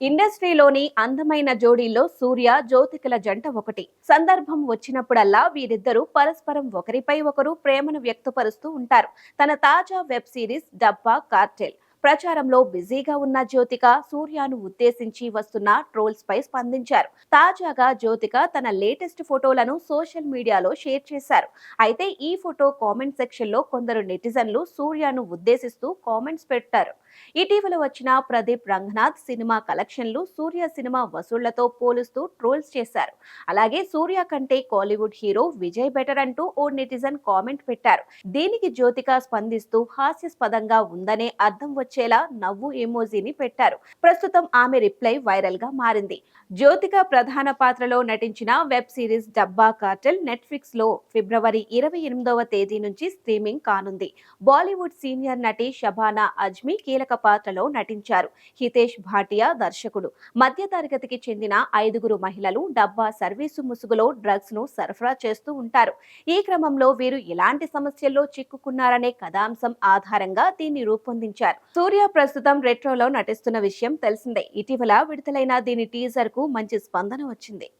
ఇండస్ట్రీలోని అందమైన జోడీల్లో సూర్య జ్యోతికల జంట ఒకటి. సందర్భం వచ్చినప్పుడల్లా వీరిద్దరూ పరస్పరం ఒకరిపై ఒకరు ప్రేమను వ్యక్తపరుస్తూ ఉంటారు. తన తాజా వెబ్ సిరీస్ డబ్బా కార్టెల్. ప్రచారంలో బిజీగా ఉన్న జ్యోతిక సూర్యను ఉద్దేశించి వస్తున్న ట్రోల్స్ పై స్పందించారు. తాజాగా జ్యోతిక తన లేటెస్ట్ ఫోటోలను సోషల్ మీడియాలో షేర్ చేశారు. అయితే ఈ ఫోటో కామెంట్ సెక్షన్లో కొందరు నెటిజన్లు సూర్యను ఉద్దేశిస్తూ కామెంట్స్ పెట్టారు ఇటీవల వచ్చిన ప్రదీప్ రంగనాథ్ సినిమా కలెక్షన్లు సూర్య సినిమా వసూళ్ళతో పోలుస్తూ ట్రోల్స్ చేశారు. అలాగే సూర్య కంటే కాలీవుడ్ హీరో విజయ్ బెటర్ అంటూ ఓ నెటిజన్ కామెంట్ పెట్టారు. దీనికి జ్యోతిక స్పందిస్తూ హాస్యాస్పదంగా ఉందనే అర్థం వచ్చేలా నవ్వు ఎమోజీని పెట్టారు. ప్రస్తుతం ఆమె రిప్లై వైరల్గా మారింది. జ్యోతిక ప్రధాన పాత్రలో నటించిన వెబ్ సిరీస్ డబ్బా కార్టెల్ నెట్ఫ్లిక్స్లో ఫిబ్రవరి ఇరవై ఎనిమిదవ తేదీ నుంచి స్ట్రీమింగ్ కానుంది. బాలీవుడ్ సీనియర్ నటి షబానా అజ్మీ కీలక పాత్రలో నటించారు. హితేష్ భాటియా దర్శకుడు. మధ్య తరగతికి చెందిన ఐదుగురు మహిళలు డబ్బా సర్వీసు ముసుగులో డ్రగ్స్ను సరఫరా చేస్తూ ఉంటారు. ఈ క్రమంలో వీరు ఎలాంటి సమస్యల్లో చిక్కుకున్నారనే కథాంశం ఆధారంగా దీన్ని రూపొందించారు. సూర్య ప్రస్తుతం రెట్రోలో నటిస్తున్న విషయం తెలిసిందే. ఇటీవల విడుదలైన దీని టీజర్కు మంచి స్పందన వచ్చింది.